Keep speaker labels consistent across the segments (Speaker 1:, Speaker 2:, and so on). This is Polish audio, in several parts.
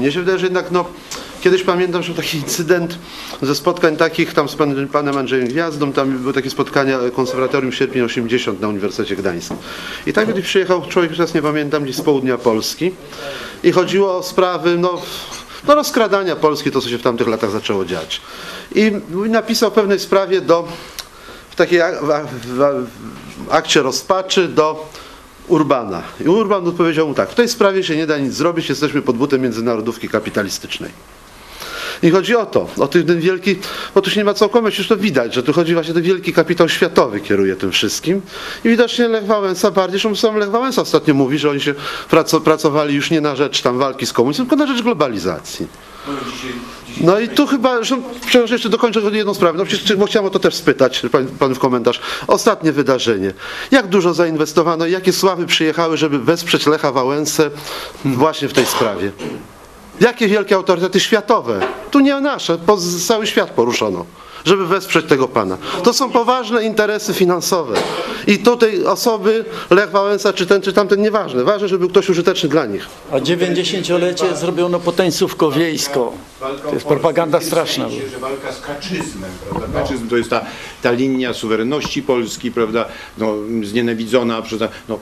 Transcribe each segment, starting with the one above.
Speaker 1: Mnie się wydaje, że jednak no, kiedyś pamiętam, że taki incydent ze spotkań takich tam z panem, panem Andrzejem Gwiazdą, tam były takie spotkania konserwatorium sierpień 80 na Uniwersytecie Gdańskim. I tam kiedyś przyjechał człowiek, teraz nie pamiętam, gdzieś z południa Polski i chodziło o sprawy, no, no rozkradania Polski, to co się w tamtych latach zaczęło dziać. I napisał w pewnej sprawie do, w takiej ak- w, w, w akcie rozpaczy do Urbana. I Urban odpowiedział mu tak, w tej sprawie się nie da nic zrobić, jesteśmy pod butem międzynarodówki kapitalistycznej. I chodzi o to, o ten wielki, bo tu się nie ma co już to widać, że tu chodzi właśnie ten wielki kapitał światowy kieruje tym wszystkim. I widocznie Lech Wałęsa bardziej, zresztą sam Lech Wałęsa ostatnio mówi, że oni się praco, pracowali już nie na rzecz tam walki z komunizmem, tylko na rzecz globalizacji. No i tu chyba, zresztą, przepraszam, jeszcze dokończę jedną sprawę, no przecież, bo chciałem o to też spytać, pan, panów komentarz. Ostatnie wydarzenie. Jak dużo zainwestowano i jakie sławy przyjechały, żeby wesprzeć Lecha Wałęsę właśnie w tej sprawie? Jakie wielkie autorytety światowe? Tu nie nasze, po, cały świat poruszono, żeby wesprzeć tego pana. To są poważne interesy finansowe. I tutaj osoby, Lech Wałęsa, czy ten, czy tamten, nieważne. Ważne, żeby był ktoś użyteczny dla nich.
Speaker 2: A 90-lecie zrobiono potańcówko wiejsko. To jest propaganda straszna.
Speaker 3: Że walka z kaczyzmem, prawda? Kaczyzm to jest ta, ta linia suwerenności Polski, prawda? No, znienawidzona przez... No,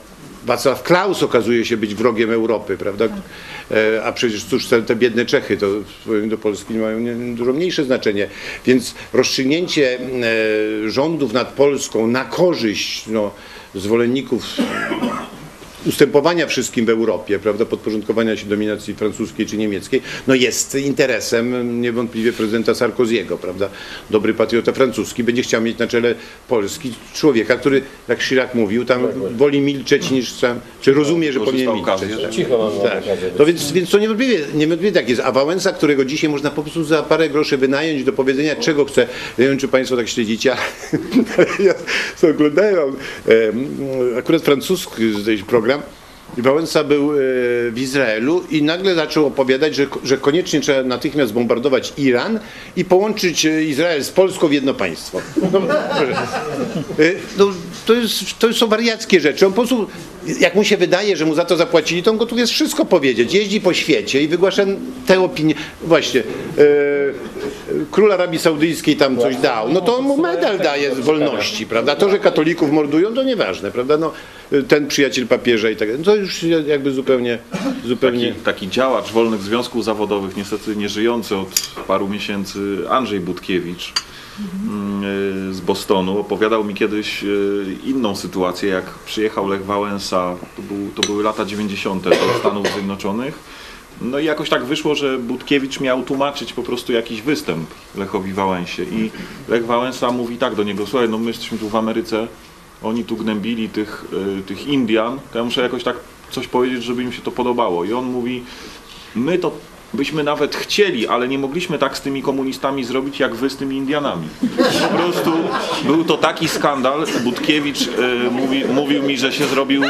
Speaker 3: Wacław Klaus okazuje się być wrogiem Europy, prawda? E, A przecież cóż, te, te biedne Czechy to do Polski mają dużo mniejsze znaczenie. Więc rozstrzygnięcie e, rządów nad Polską na korzyść no, zwolenników ustępowania wszystkim w Europie, prawda, podporządkowania się dominacji francuskiej czy niemieckiej, no jest interesem niewątpliwie prezydenta Sarkoziego, prawda. Dobry patriota francuski będzie chciał mieć na czele Polski człowieka, który, jak Chirac mówił, tam woli milczeć niż sam, czy rozumie, że powinien
Speaker 4: Korzystał
Speaker 3: milczeć.
Speaker 4: okazji.
Speaker 5: Cicho mam
Speaker 3: Tak. To więc, więc to niewątpliwie, niewątpliwie tak jest. A Wałęsa, którego dzisiaj można po prostu za parę groszy wynająć do powiedzenia, czego chce. Nie wiem, czy Państwo tak śledzicie, ale ja oglądałem em, akurat francuski zdać program. Wałęsa był e, w Izraelu i nagle zaczął opowiadać, że, że koniecznie trzeba natychmiast bombardować Iran i połączyć e, Izrael z Polską w jedno państwo. No. E, no, to, jest, to są wariackie rzeczy. On po prostu, jak mu się wydaje, że mu za to zapłacili, to on gotów jest wszystko powiedzieć. Jeździ po świecie i wygłasza te opinie. Właśnie, e, król Arabii Saudyjskiej tam coś dał, no to on mu medal daje z wolności, prawda? To, że katolików mordują, to nieważne, prawda? No, ten przyjaciel papieża i tak dalej. To już jakby zupełnie, zupełnie...
Speaker 4: Taki, taki działacz wolnych związków zawodowych, niestety nieżyjący od paru miesięcy, Andrzej Budkiewicz mm, y, z Bostonu, opowiadał mi kiedyś y, inną sytuację, jak przyjechał Lech Wałęsa, to, był, to były lata 90. do Stanów Zjednoczonych. No i jakoś tak wyszło, że Budkiewicz miał tłumaczyć po prostu jakiś występ Lechowi Wałęsie i Lech Wałęsa mówi tak do niego, słuchaj, no my jesteśmy tu w Ameryce, oni tu gnębili tych, y, tych Indian, to ja muszę jakoś tak coś powiedzieć, żeby im się to podobało. I on mówi, my to byśmy nawet chcieli, ale nie mogliśmy tak z tymi komunistami zrobić, jak wy z tymi Indianami. Po prostu był to taki skandal. Budkiewicz y, mówi, mówił mi, że się zrobił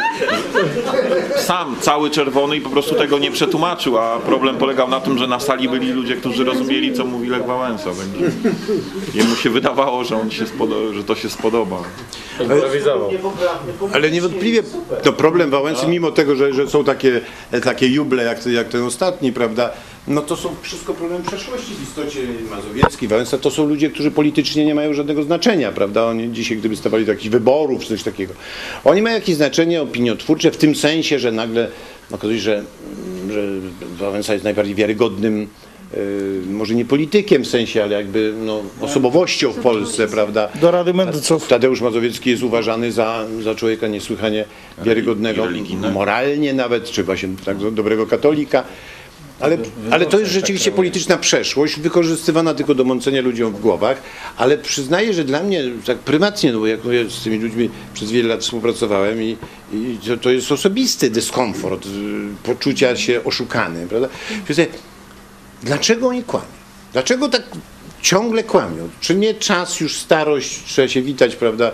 Speaker 4: sam cały czerwony i po prostu tego nie przetłumaczył, a problem polegał na tym, że na sali byli ludzie, którzy rozumieli, co mówi Lech Wałęsa. Także jemu się wydawało, że, on się że to się spodoba.
Speaker 5: Improwizował.
Speaker 3: Ale niewątpliwie to problem Wałęsy, mimo tego, że, że są takie, takie juble jak, jak ten ostatni, prawda, no to są wszystko problemy przeszłości w istocie Mazowiecki, Wałęsa, to są ludzie, którzy politycznie nie mają żadnego znaczenia, prawda, oni dzisiaj gdyby stawali do jakichś wyborów czy coś takiego, oni mają jakieś znaczenie opiniotwórcze w tym sensie, że nagle okazuje się, że, że Wałęsa jest najbardziej wiarygodnym y, może nie politykiem w sensie, ale jakby no, osobowością w Polsce, prawda?
Speaker 2: Do Rady Medyców.
Speaker 3: Tadeusz Mazowiecki jest uważany za, za człowieka niesłychanie wiarygodnego, moralnie nawet, czy właśnie tak dobrego katolika. Ale, ale to jest rzeczywiście polityczna przeszłość, wykorzystywana tylko do mącenia ludziom w głowach, ale przyznaję, że dla mnie tak prywatnie, no bo jak ja z tymi ludźmi przez wiele lat współpracowałem i, i to, to jest osobisty dyskomfort, y, poczucia się oszukanym, prawda? Myślę, dlaczego oni kłamią? Dlaczego tak ciągle kłamią? Czy nie czas już starość, trzeba się witać, prawda, e,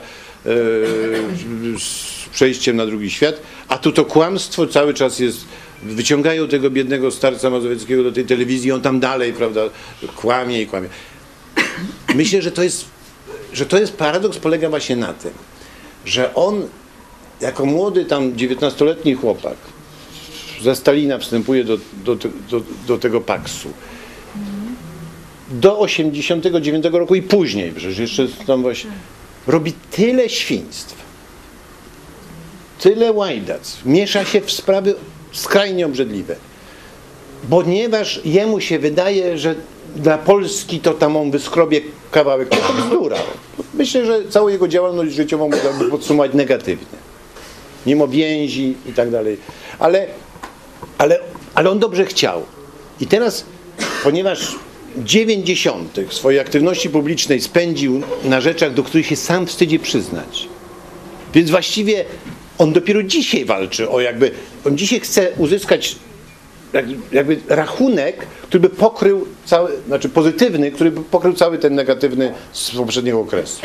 Speaker 3: z przejściem na drugi świat, a tu to kłamstwo cały czas jest, wyciągają tego biednego starca mazowieckiego do tej telewizji, on tam dalej, prawda, kłamie i kłamie. Myślę, że to jest, że to jest paradoks, polega właśnie na tym, że on jako młody tam 19-letni chłopak za Stalina wstępuje do, do, do, do tego paksu. Do 89 roku i później, przecież jeszcze tam właśnie, robi tyle świństw, tyle łajdac, miesza się w sprawy skrajnie obrzydliwe. Ponieważ jemu się wydaje, że dla Polski to tam on wyskrobie kawałek. To bzdura. Myślę, że całą jego działalność życiową można by podsumować negatywnie. Mimo więzi i tak dalej. Ale, ale, ale on dobrze chciał. I teraz, ponieważ 90. swojej aktywności publicznej spędził na rzeczach, do których się sam wstydzi przyznać, więc właściwie on dopiero dzisiaj walczy o jakby, on dzisiaj chce uzyskać jak- jakby rachunek, który by pokrył cały, znaczy pozytywny, który by pokrył cały ten negatywny z poprzedniego okresu.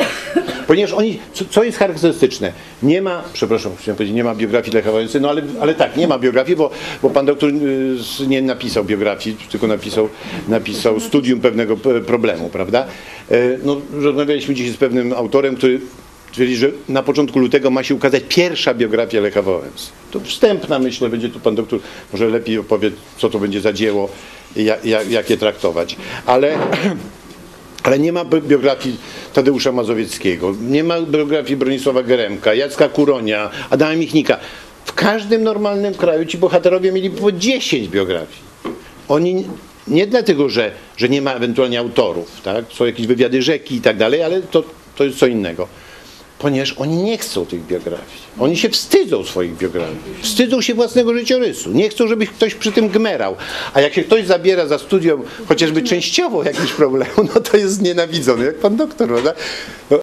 Speaker 3: Ponieważ oni, co, co jest charakterystyczne, nie ma, przepraszam, chciałem powiedzieć, nie ma biografii Lecha Wałęsy, no ale, ale tak, nie ma biografii, bo, bo pan doktor y, nie napisał biografii, tylko napisał, napisał studium pewnego problemu, prawda? E, No, rozmawialiśmy dzisiaj z pewnym autorem, który Twierdzi, że na początku lutego ma się ukazać pierwsza biografia Lecha Wałęsy. To wstępna, myślę, będzie tu pan doktor może lepiej opowie, co to będzie za dzieło jak, jak, jak je traktować. Ale, ale nie ma bi- biografii Tadeusza Mazowieckiego, nie ma biografii Bronisława Geremka, Jacka Kuronia, Adama Michnika. W każdym normalnym kraju ci bohaterowie mieli po 10 biografii. Oni nie dlatego, że, że nie ma ewentualnie autorów, tak? są jakieś wywiady rzeki i tak dalej, ale to, to jest co innego. Ponieważ oni nie chcą tych biografii. Oni się wstydzą swoich biografii. Wstydzą się własnego życiorysu. Nie chcą, żeby ktoś przy tym gmerał. A jak się ktoś zabiera za studium chociażby częściowo jakiś problemu, no to jest znienawidzony, jak pan doktor, prawda? No,